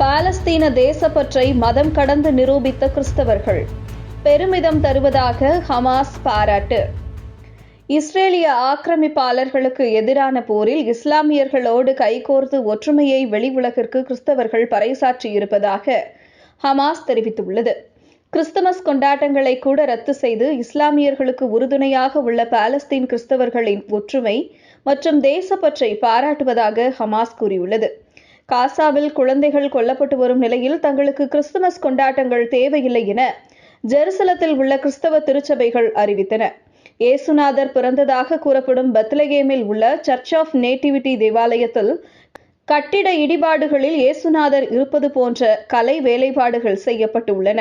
பாலஸ்தீன தேசப்பற்றை மதம் கடந்து நிரூபித்த கிறிஸ்தவர்கள். பெருமிதம் தருவதாக ஹமாஸ் பாராட்டு. இஸ்ரேலிய ஆக்கிரமிப்பாளர்களுக்கு எதிரான போரில் இஸ்லாமியர்களோடு கைகோர்த்து ஒற்றுமையை வெளி உலகிற்கு கிறிஸ்தவர்கள் பறைசாற்றியிருப்பதாக ஹமாஸ் தெரிவித்துள்ளது. கிறிஸ்துமஸ் கொண்டாட்டங்களை கூட ரத்து செய்து இஸ்லாமியர்களுக்கு உறுதுணையாக உள்ள பாலஸ்தீன் கிறிஸ்தவர்களின் ஒற்றுமை மற்றும் தேசப்பற்றை பாராட்டுவதாக ஹமாஸ் கூறியுள்ளது. காசாவில் குழந்தைகள் கொல்லப்பட்டு வரும் நிலையில் தங்களுக்கு கிறிஸ்துமஸ் கொண்டாட்டங்கள் தேவையில்லை என ஜெருசலத்தில் உள்ள கிறிஸ்தவ திருச்சபைகள் அறிவித்தன. இயேசுநாதர் பிறந்ததாக கூறப்படும் பத்லகேமில் உள்ள சர்ச் ஆஃப் நேட்டிவிட்டி தேவாலயத்தில் கட்டிட இடிபாடுகளில் இயேசுநாதர் இருப்பது போன்ற கலை வேலைப்பாடுகள் செய்யப்பட்டுள்ளன.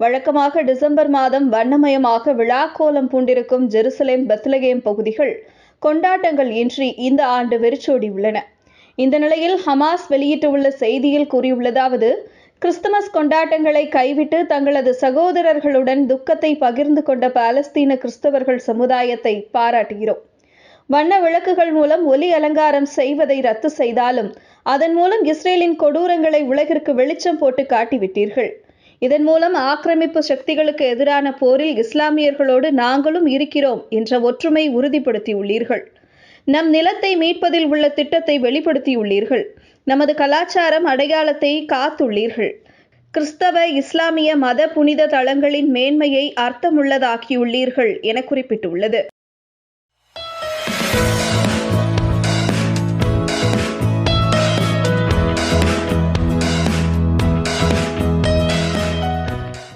வழக்கமாக டிசம்பர் மாதம் வண்ணமயமாக விழாக்கோலம் பூண்டிருக்கும் ஜெருசலேம் பத்லகேம் பகுதிகள் கொண்டாட்டங்கள் இன்றி இந்த ஆண்டு வெறிச்சோடியுள்ளன. இந்த நிலையில் ஹமாஸ் வெளியிட்டுள்ள செய்தியில் கூறியுள்ளதாவது கிறிஸ்துமஸ் கொண்டாட்டங்களை கைவிட்டு தங்களது சகோதரர்களுடன் துக்கத்தை பகிர்ந்து கொண்ட பாலஸ்தீன கிறிஸ்தவர்கள் சமுதாயத்தை பாராட்டுகிறோம். வண்ண விளக்குகள் மூலம் ஒலி அலங்காரம் செய்வதை ரத்து செய்தாலும் அதன் மூலம் இஸ்ரேலின் கொடூரங்களை உலகிற்கு வெளிச்சம் போட்டு காட்டிவிட்டீர்கள். இதன் மூலம் ஆக்கிரமிப்பு சக்திகளுக்கு எதிரான போரில் இஸ்லாமியர்களோடு நாங்களும் இருக்கிறோம் என்ற ஒற்றுமை உறுதிப்படுத்தியுள்ளீர்கள். நம் நிலத்தை மீட்பதில் உள்ள திட்டத்தை வெளிப்படுத்தியுள்ளீர்கள். நமது கலாச்சாரம் அடையாளத்தை காத்துள்ளீர்கள். கிறிஸ்தவ இஸ்லாமிய மத புனித தளங்களின் மேன்மையை அர்த்தமுள்ளதாக்கியுள்ளீர்கள் என குறிப்பிட்டுள்ளது.